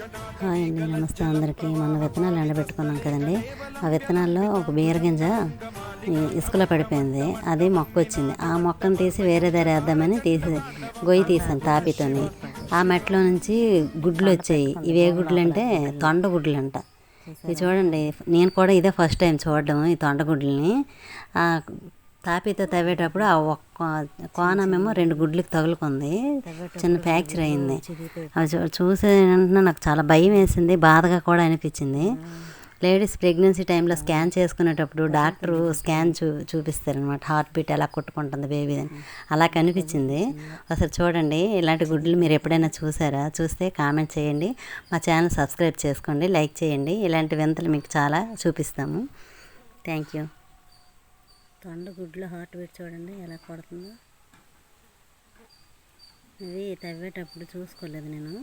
Hi అండి నమస్తే అందరికీ. మొన్న విత్తనాలు ఎండబెట్టుకున్నాం కదండి. ఆ విత్తనాల్లో ఒక బీరగింజ ఇసుకలో పడిపోయింది. అది మొక్క వచ్చింది. ఆ మొక్కను తీసి వేరే దారి వేద్దామని తీసి గొయ్యి తీసాను తాపితోని. ఆ మెట్లో నుంచి గుడ్లు వచ్చాయి. ఇవి ఏ గుడ్లు అంటే తొండ గుడ్లు అంట ఇవి చూడండి నేను కూడా ఇదే ఫస్ట్ టైం చూడడం ఈ తొండగుడ్లని తాపితో తవ్వేటప్పుడు ఆ ఒక్క కోనమేమో రెండు గుడ్లకి తగులుకుంది. చిన్న ఫ్రాక్చర్ అయింది. అవి చూసే వెంటనే నాకు చాలా భయం వేసింది బాధగా కూడా అనిపించింది. లేడీస్ ప్రెగ్నెన్సీ టైంలో స్కాన్ చేసుకునేటప్పుడు డాక్టరు స్కాన్ చూ చూపిస్తారనమాట హార్ట్ బీట్ ఎలా కొట్టుకుంటుంది బేబీ అని. అలా కనిపించింది. ఒకసారి చూడండి ఇలాంటి గుడ్లు మీరు ఎప్పుడైనా చూసారా? చూస్తే కామెంట్ చేయండి. మా ఛానల్ సబ్స్క్రైబ్ చేసుకోండి లైక్ చేయండి. ఇలాంటి వింతలు మీకు చాలా చూపిస్తాము. Thank you. తొండ గుడ్లు హార్ట్ బీట్ చూడండి ఎలా కొడుతుందో. ఇవి తవ్వేటప్పుడు చూసుకోలేదు నేను.